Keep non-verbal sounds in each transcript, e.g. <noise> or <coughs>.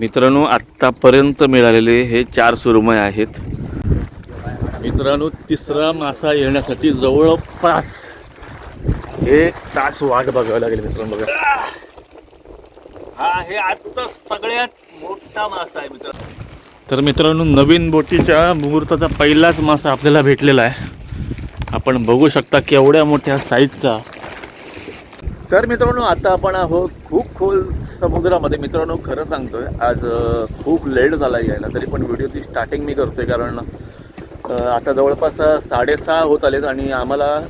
मित्रांनो आत्तापर्यंत मिळालेले हे चार सुरमय आहेत. मित्रांनो तिसरा मासा येण्यासाठी जवळपास एक तास वाट बघावी लागेल मित्रांनो बघा. हा हे आजचा सगळ्यात मोठा मासा आहे मित्रांनो. तर मित्रांनो नवीन बोटीच्या मुहूर्ताचा पहिलाच मासा आपल्याला भेटलेला आहे. आपण बघू शकता केवढ्या मोठ्या साईजचा तर मित्रांनो आता आपण आहोत खूप खोल समुद्रामध्ये मित्रांनो खरं सांगतोय आज खूप लेट झाला यायला तरी पण व्हिडिओची स्टार्टिंग मी करतोय कारण आता जवळपास साडेसहा होत आलेत आणि आम्हाला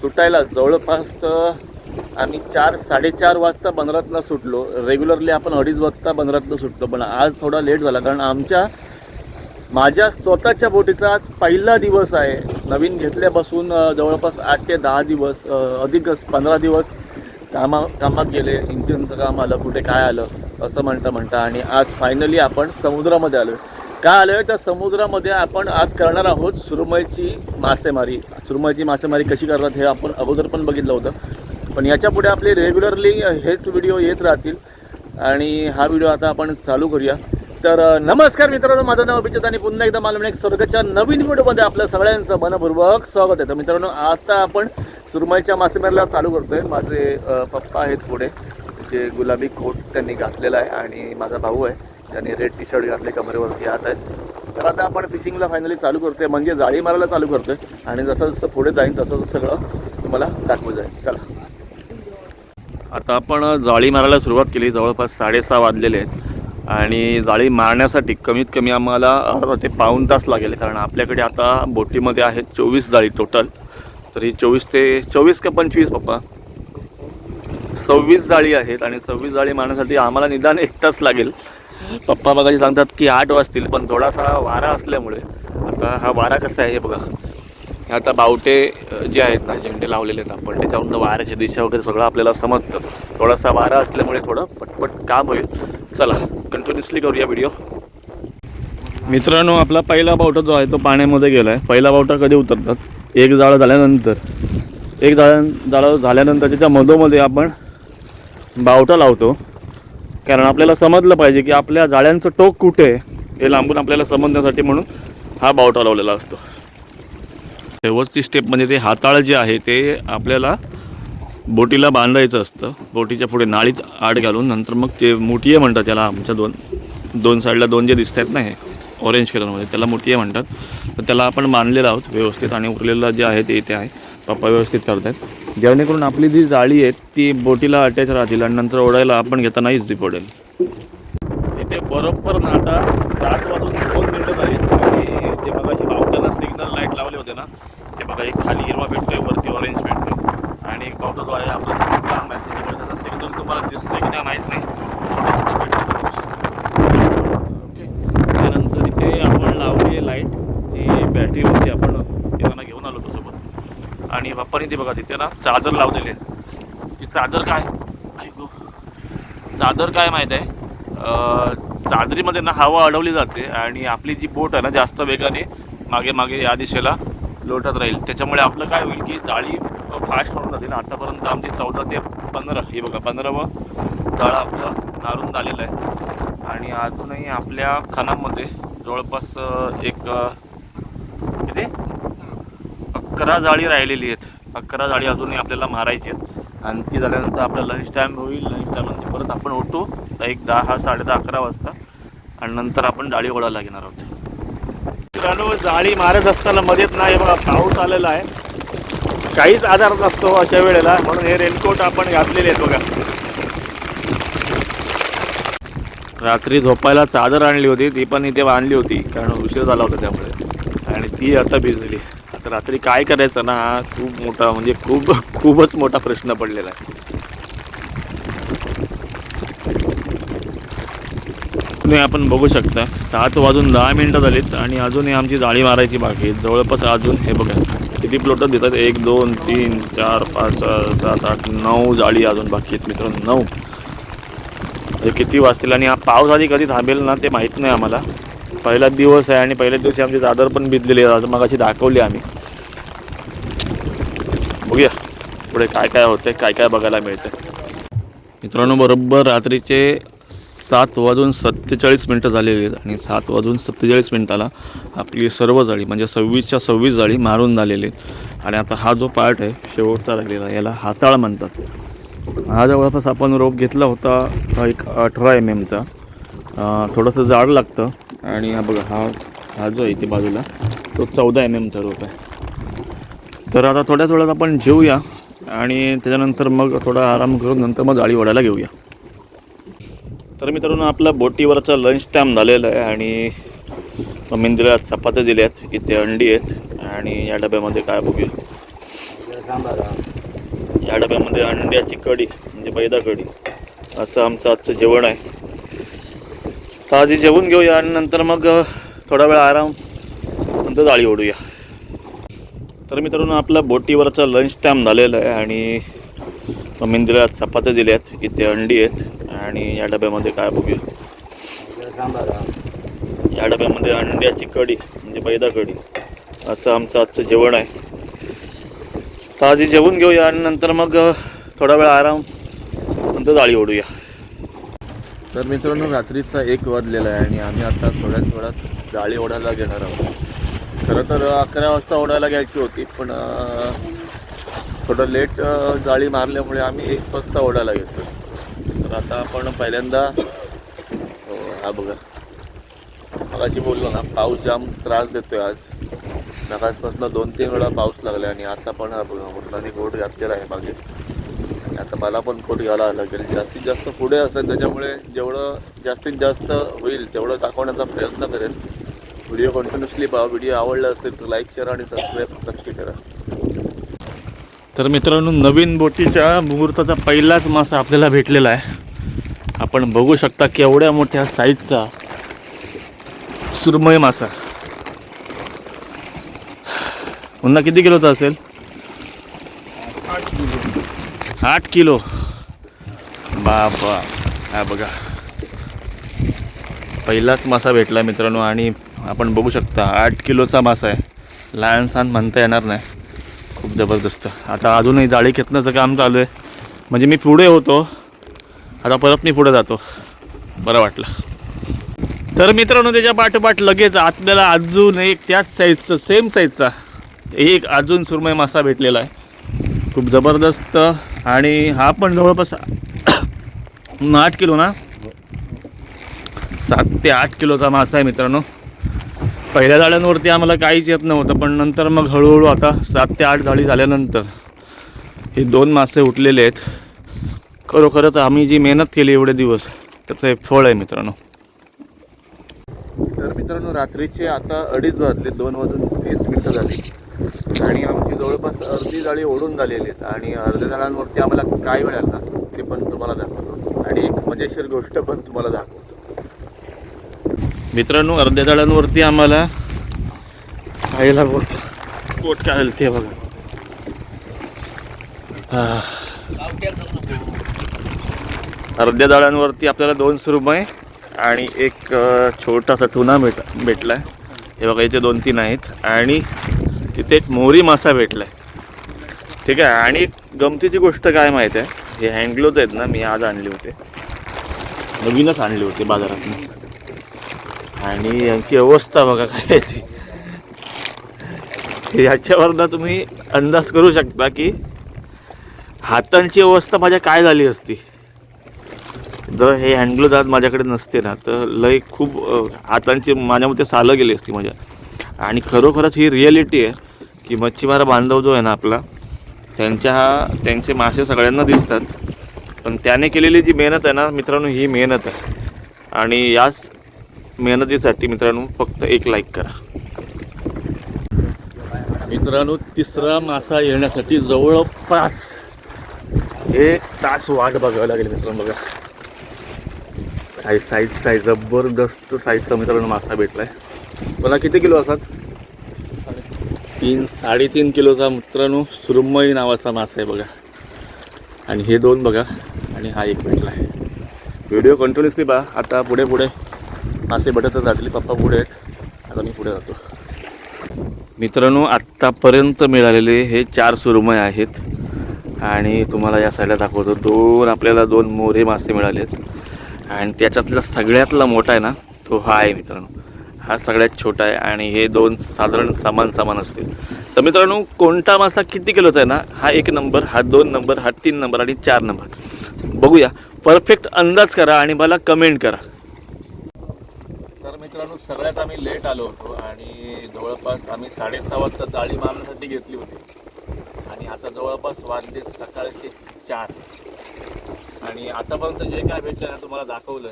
सुटायला जवळपास आम्ही चार साडेचार वाजता बंदरातनं सुटलो. रेग्युलरली आपण अडीच वाजता बंदरातनं सुटलो पण आज थोडा लेट झाला कारण आमच्या माझ्या स्वतःच्या बोटीचा आज पहिला दिवस आहे. नवीन घेतल्यापासून जवळपास आठ ते दहा दिवस अधिकच पंधरा दिवस कामा कामात गेले इंजिनचं काम आलं कुठे काय आलं असं म्हणता म्हणता आणि आज फायनली आपण समुद्रामध्ये आलो का आलो आहे तर समुद्रामध्ये आपण आज करणार आहोत सुरमईची मासेमारी. सुरमईची मासेमारी कशी करतात हे आपण अगोदर पण बघितलं होतं. पण याच्यापुढे आपले रेग्युलरली हेच व्हिडिओ येत राहतील. आणि हा व्हिडिओ आता आपण चालू करूया. तर नमस्कार मित्रांनो माझं नाव अभिजित आणि पुन्हा एकदा मला एक स्वर्गाच्या नवीन व्हिडिओमध्ये आपल्या सगळ्यांचं मनपूर्वक स्वागत आहे. तर मित्रांनो आता आपण सुरमईच्या मासेमारीला चालू करतो आहे माझे पप्पा आहेत पुढे. जे गुलाबी कोट त्यांनी घातलेला आहे आणि माझा भाऊ आहे. त्यांनी रेड टी शर्ट घातले कमरेवरती हात आहेत तर आता आपण फिशिंगला फायनली चालू करतोय. म्हणजे जाळी मारायला चालू करतोय. आणि जसं जसं पुढे जाईन तसं तसं सगळं तुम्हाला दाखवू जाईल चला. आता आपण जाळी मारायला सुरुवात केली. जवळपास साडेसहा वाजलेले आहेत. आणि जाळी मारण्यासाठी कमीत कमी आम्हाला अर्धा ते पाऊण तास लागेल. कारण आपल्याकडे आता बोटीमध्ये आहेत चोवीस जाळी टोटल तर ही चोवीस ते चोवीस का पंचवीस पप्पा. सव्वीस जाळी आहेत आणि सव्वीस जाळी मारण्यासाठी आम्हाला निदान एक तास लागेल. पप्पा बघायचे सांगतात की आठ वाजतील पण थोडासा वारा असल्यामुळे. आता हा वारा कसा आहे हे बघा. हे आता बावटे जे आहेत ना झेंडे लावलेले आहेत आपण त्याच्यावरून वाऱ्याची दिशा वगैरे सगळं आपल्याला समजतं. थोडासा वारा असल्यामुळे थोडं पटपट काम होईल. चला कंटिन्युअसली करूया व्हिडिओ मित्रांनो आपला पहिला बावटा जो आहे तो पाण्यामध्ये गेला आहे पहिला बावटा कधी उतरतात? एक जाळं झाल्यानंतर एक जाळं जाळं झाल्यानंतर त्याच्या मधोमध्ये आपण बावटा लावतो. कारण आपल्याला समजलं पाहिजे की आपल्या जाळ्यांचं टोक कुठे आहे हे लांबून आपल्याला समजण्यासाठी म्हणून हा बावटा लावलेला असतो. शेवटची स्टेप म्हणजे ते हाताळ जे आहे ते आपल्याला बोटीला बांधायचं असतं. बोटीच्या पुढे नाळीत आड घालून नंतर मग ते मुठिये म्हणतात त्याला आमच्या दोन दोन साईडला दोन जे दिसत आहेत ना हे. ऑरेंज कलरमध्ये त्याला मुठिये म्हणतात. तर त्याला आपण बांधलेलं आहोत व्यवस्थित आणि उरलेलं जे आहे ते इथे आहे. पप्पा व्यवस्थित करतात जेणेकरून आपली जी जाळी आहे ती बोटीला अटॅच राहतील आणि नंतर ओढायला आपण घेताना इझी पडेल. इथे बरोबर नाटा सात वाजून दोन मिनटं झाली. आणि ते बघाशी बावट्याला सिग्नल लाइट लावले होते ना ते बघा एक खाली हिरवा भेटतोय वरती ऑरेंज भेटतोय. आणि एक बावटा जो आहे आपला लांब आहे त्याच्यामुळे त्याचा सिग्नल तुम्हाला दिसतोय की नाही माहीत नाही छोटा छोटा भेटतो ओके त्यानंतर इथे आपण लावली लाइट बॅटरीवरती आपण येताना घेऊन आलो होतो सोबत. आणि बाप्पाने ते बघा तिथे ना चादर लावलेली आहे ती चादर काय? ऐकू चादर काय माहीत आहे? चादरीमध्ये ना हवा अडवली जाते आणि आपली जी बोट आहे ना जास्त वेगाने मागे मागे या दिशेला लोटत राहील. त्याच्यामुळे आपलं काय होईल की जाळी फास्ट होऊन जाते ना. आतापर्यंत आमची चौदा ते पंधरा हे बघा पंधरावं जाळं आपलं नारून झालेलं आहे. आणि अजूनही आपल्या खानामध्ये जवळपास एक अं, अकरा जाळी राहिलेली आहेत. अकरा जाळी अजूनही आपल्याला मारायची आहेत. आणि ती झाल्यानंतर आपला लंच टाईम होईल. लंच टाईमनंतर परत आपण उठू. तर एक दहा साडे दहा अकरा वाजता. आणि नंतर आपण जाळी ओढायला घेणार आहोत. मित्रांनो जाळी मारत असताना मध्येच नाही बघा पाऊस आलेला आहे. काहीच आधार नसतो अशा वेळेला. म्हणून हे रेनकोट आपण घातलेले आहेत बघा. रात्री झोपायला चादर आणली होती. ती पण इथे बांधली होती. कारण उशीर झाला होता त्यामुळे. ती आता भिजली. आता रात्री काय करायचं ना हा खूप मोठा म्हणजे खूप खूपच मोठा प्रश्न पडलेला आहे. तुम्ही आपण बघू शकता सात वाजून दहा मिनटं झालीत आणि अजूनही आमची जाळी मारायची बाकी जवळपास अजून हे बघा किती प्लॉट देतात एक दोन तीन चार पाच सात आठ नऊ जाळी अजून बाकी आहेत मित्रांनो नऊ. हे किती वाजतील आणि हा पाऊस आधी कधी थांबेल ना ते माहीत नाही आम्हाला. पहिलाच दिवस आहे आणि पहिल्याच दिवशी आमची चादर पण भिजलेली आहे. मग अशी दाखवली आम्ही. बघूया पुढे काय काय होते काय काय बघायला मिळतं मित्रांनो बरोबर रात्रीचे सात वाजून सत्तेचाळीस मिनटं झालेली आहेत आणि सात वाजून सत्तेचाळीस मिनटाला आपली सर्व जाळी म्हणजे सव्वीसच्या सव्वीस जाळी मारून झालेली आहेत. आणि आता हा जो पार्ट आहे शेवटचा राहिलेला याला हाताळ म्हणतात. हा जवळपास आपण रोप घेतला होता हा एक अठरा एम एमचा थोडंसं जाड लागतं. आणि हा बघा हा हा जो आहे इथे बाजूला तो चौदा एम एमचा रोप आहे. तर आता थोड्या थोड्यात आपण जेवूया आणि त्याच्यानंतर मग थोडा आराम करून नंतर मग जाळी ओढायला घेऊया. तर मित्रांनो आपला बोटीवरचा लंच टाईम झालेला आहे आणि मम्मीने चपात्या दिल्या आहेत इथे अंडी आहेत. आणि या डब्यामध्ये काय बघूया. या डब्यामध्ये अंड्याची कढी म्हणजे बैदा कढी. असं आमचं आजचं जेवण आहे. तर आधी जेवून घेऊया आणि नंतर मग थोडा वेळ आराम नंतर जाळी ओढूया. तर मित्रांनो आपला बोटीवरचा लंच टाईम झालेला आहे आणि मम्मीने चपात्या दिल्या आहेत इथे अंडी आहेत आणि या डब्यामध्ये काय बघूया. या डब्यामध्ये अंड्याची कढी म्हणजे बैदा कढी असं आमचं आजचं जेवण आहे. तर आधी जेवून घेऊया आणि नंतर मग थोडा वेळ आराम नंतर जाळी ओढूया. तर मित्रांनो रात्रीचा एक वाजलेला आहे आणि आम्ही आता थोड्याच वेळात जाळी ओढायला घेणार आहोत. खरं तर अकरा वाजता ओढायला घ्यायची होती पण थोडं लेट जाळी मारल्यामुळे आम्ही एक वाजता ओढायला घेतो तर आता आपण पहिल्यांदा हो, हा बघा. मगाशी बोललो ना पाऊस जाम त्रास देतोय आज. नकाशपासून दोन तीन वेळा पाऊस लागला आणि आता पण हा बघा मुलांनी घोट घातलेला आहे मागे. आता मला पण कोट घ्यायला लागेल. जास्तीत जास्त पुढे असेल त्याच्यामुळे जेवढं जास्तीत जास्त होईल तेवढं दाखवण्याचा प्रयत्न करेल व्हिडिओ कंटिन्युअसली पहा. व्हिडिओ आवडला असेल तर लाईक शेअर आणि सबस्क्राईब नक्की करा. तर मित्रांनो नवीन बोटीच्या मुहूर्ताचा पहिलाच मासा आपल्याला भेटलेला आहे. आपण बघू शकता केवढ्या मोठ्या साईजचा सुरमय मासा. पुन्हा किती किलोचा असेल? आठ किलो. बाबा हा बघा. पहिलाच मासा भेटला मित्रांनो आणि आपण बघू शकता आठ किलोचा मासा आहे. लहान सहान म्हणता येणार नाही. खूप जबरदस्त. आता अजूनही जाळी खेचण्याचं काम चालू आहे. म्हणजे मी पुढे होतो. आता परत मी पुढे जातो. बरं वाटलं. तर मित्रांनो त्याच्या पाठोपाठ लगेच आपल्याला अजून एक त्याच साईजचं सेम साईजचा एक अजून सुरमय मासा भेटलेला आहे. खूप जबरदस्त आणि हा पण जवळपास <coughs> आठ किलो ना? सात ते आठ किलोचा मासा आहे मित्रांनो. पहिल्या जाळ्यांवरती आम्हाला काहीच येत नव्हतं पण नंतर मग हळूहळू आता सात ते आठ जाळी झाल्यानंतर हे दोन मासे उठलेले आहेत. खरोखरच आम्ही जी मेहनत केली एवढे दिवस त्याचं हे फळ आहे मित्रांनो. तर मित्रांनो रात्रीचे आता अडीच वाजले दोन वाजून तीस मिनटं झाली. आणि आमची जवळपास अर्धी जाळी ओढून झालेली आहेत आणि अर्ध्या जाळांवरती आम्हाला काय मिळालं ते पण तुम्हाला दाखवतो. आणि एक मजेशीर गोष्ट पण तुम्हाला दाखवतो. मित्रांनो अर्ध्या जाळांवरती आम्हाला खायला बोट बोट काय ते बघा. अर्ध्या जाळ्यांवरती आपल्याला दोन सुरुमय आणि एक छोटासा टुना भेट भेटला आहे हे बघा इथे दोन तीन आहेत. आणि तिथे एक मोरी मासा भेटला आहे ठीक आहे आणि एक गमतीची गोष्ट काय माहीत आहे? हे हँडग्लोज आहेत ना मी आज आणले होते. नवीनच आणले होते बाजारातून. आणि यांची अवस्था बघा काय ती. याच्यावरनं तुम्ही अंदाज करू शकता की हातांची अवस्था माझ्या काय झाली असती. जर हे हँडग्लोज आज माझ्याकडे नसते ना तर लय खूप हातांची माझ्या मते सालं गेली असती माझ्या. आणि खरोखरच ही रिॲलिटी आहे. की मच्छीमार बांधव जो आहे ना आपला त्यांच्या हा त्यांचे मासे सगळ्यांना दिसतात. पण त्याने केलेली जी मेहनत आहे ना मित्रांनो ही मेहनत आहे. आणि याच मेहनतीसाठी मित्रांनो फक्त एक लाईक करा. मित्रांनो तिसरा मासा येण्यासाठी जवळपास हे तास वाट बघावी लागेल मित्रांनो बघा. काय साईज साईज जबरदस्त साईजचा मित्रांनो मासा भेटला आहे मला किती किलो असतात? तीन साडेतीन किलोचा मित्रांनो सुरुमई नावाचा मासा आहे बघा. आणि हे दोन बघा आणि हा एक भेटला आहे. व्हिडिओ कंटिन्युअसली बघा आता पुढे पुढे मासे भेटतच जातील पप्पा पुढे आहेत. आता मी पुढे जातो. मित्रांनो आत्तापर्यंत मिळालेले हे चार सुरमय आहेत. आणि तुम्हाला या साईडला दाखवतो. दोन आपल्याला दोन मोरे मासे मिळाले आहेत आणि त्याच्यातला सगळ्यातला मोठा आहे ना तो हा आहे मित्रांनो. हा सगळ्यात छोटा आहे आणि हे दोन साधारण समान समान असतील. तर मित्रांनो कोणता मासा किती किलोचा आहे ना? हा एक नंबर हा दोन नंबर हा तीन नंबर आणि चार नंबर. बघूया. परफेक्ट अंदाज करा आणि मला कमेंट करा. तर मित्रांनो सगळ्यात आम्ही लेट आलो होतो आणि जवळपास आम्ही साडेसहा वाजता जाळी मारण्यासाठी घेतली होती. आणि आता जवळपास वाजले सकाळचे चार. आणि आतापर्यंत जे काय भेटलं ना तुम्हाला दाखवलं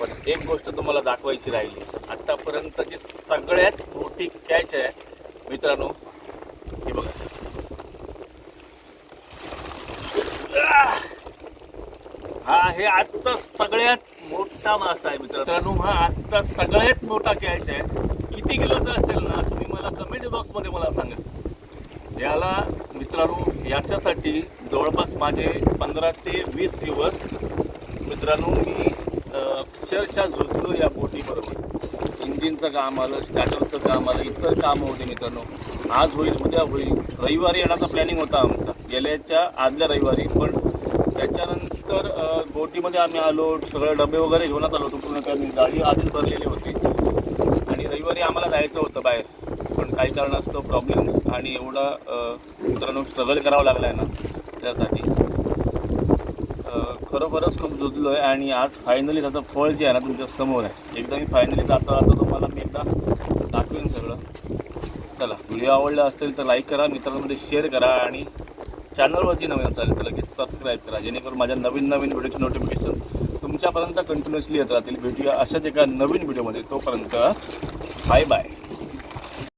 पण एक गोष्ट तुम्हाला दाखवायची राहिली. आत्तापर्यंतची सगळ्यात मोठी कॅच आहे मित्रांनो हे बघा. हा हे आजचा सगळ्यात मोठा मासा आहे मित्रांनो. हा आजचा सगळ्यात मोठा कॅच आहे. किती किलोचा असेल ना तुम्ही मला कमेंट बॉक्समध्ये मला सांगा. याला मित्रांनो याच्यासाठी जवळपास माझे पंधरा ते वीस दिवस मित्रांनो मी अक्षरशः झुजलो या बोटीबरोबर. इंजिनचं काम आलं स्टार्टरचं काम आलं इतर कामं होते मित्रांनो. आज होईल उद्या होईल. रविवारी येण्याचा प्लॅनिंग होता आमचा. गेल्याच्या आदल्या रविवारी. पण त्याच्यानंतर बोटीमध्ये आम्ही आलो सगळे डबे वगैरे घेऊनच आलो होतो पूर्ण कारण गाडी आधीच भरलेली होती. आणि रविवारी आम्हाला जायचं होतं बाहेर. पण काही कारणास्तव प्रॉब्लेम्स आणि एवढा मित्रांनो स्ट्रगल करावं लागलं आहे ना त्यासाठी. खरोखरच खूप जुजलो आहे आणि आज फायनली त्याचं फळ जे आहे ना तुमच्यासमोर आहे. एकदा मी फायनली जाता जाता तुम्हाला मी एकदा दाखवेन सगळं. चला व्हिडिओ आवडला असेल तर लाईक करा मित्रांमध्ये शेअर करा आणि चॅनलवरती नवीन असेल तर लगेच सबस्क्राईब करा. जेणेकरून माझ्या नवीन नवीन व्हिडिओचे नोटिफिकेशन तुमच्यापर्यंत कंटिन्युअसली येत राहतील. भेटूया अशाच एका नवीन व्हिडिओमध्ये तोपर्यंत बाय बाय